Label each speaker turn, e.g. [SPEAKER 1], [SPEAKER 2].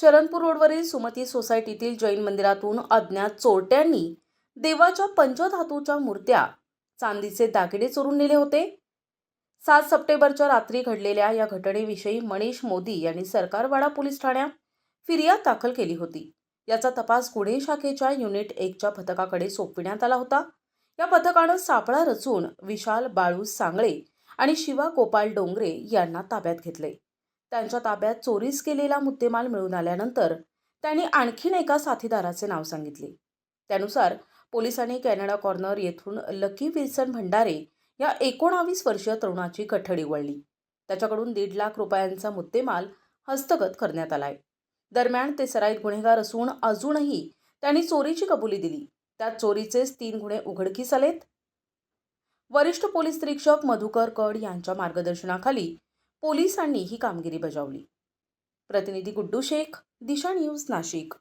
[SPEAKER 1] शरणपूर रोडवरील सुमती सोसायटीतील जैन मंदिरातून अज्ञात चोरट्यांनी देवाच्या पंचधातूच्या मूर्त्या चांदीचे दागिने चोरून नेले होते. सात सप्टेंबरच्या रात्री घडलेल्या या घटनेविषयी मनीष मोदी यांनी सरकारवाडा पोलीस ठाण्यात फिर्याद दाखल केली होती. याचा तपास गुन्हे शाखेच्या युनिट एकच्या पथकाकडे सोपविण्यात आला होता. या पथकानं सापळा रचून विशाल बाळू सांगळे आणि शिवा गोपाल डोंगरे यांना ताब्यात घेतले. त्यांच्या ताब्यात चोरीस केलेला मुद्देमाल मिळून आल्यानंतर त्यांनी आणखीन एका साथीदाराचे नाव सांगितले. त्यानुसार पोलिसांनी कॅनडा कॉर्नर येथून लकी विल्सन भंडारे या एकोणावीस वर्षीय तरुणाची कठडी वळली त्याच्याकडून दीड लाख रुपयांचा मुद्देमाल हस्तगत करण्यात आलाय. दरम्यान ते सराईत गुन्हेगार असून अजूनही त्यांनी चोरीची कबुली दिली. त्यात चोरीचेच तीन गुन्हे उघडकीस आलेत. वरिष्ठ पोलीस निरीक्षक मधुकर कड यांच्या मार्गदर्शनाखाली पोलिसांनी ही कामगिरी बजावली. प्रतिनिधी गुड्डू शेख दिशा न्यूज नाशिक.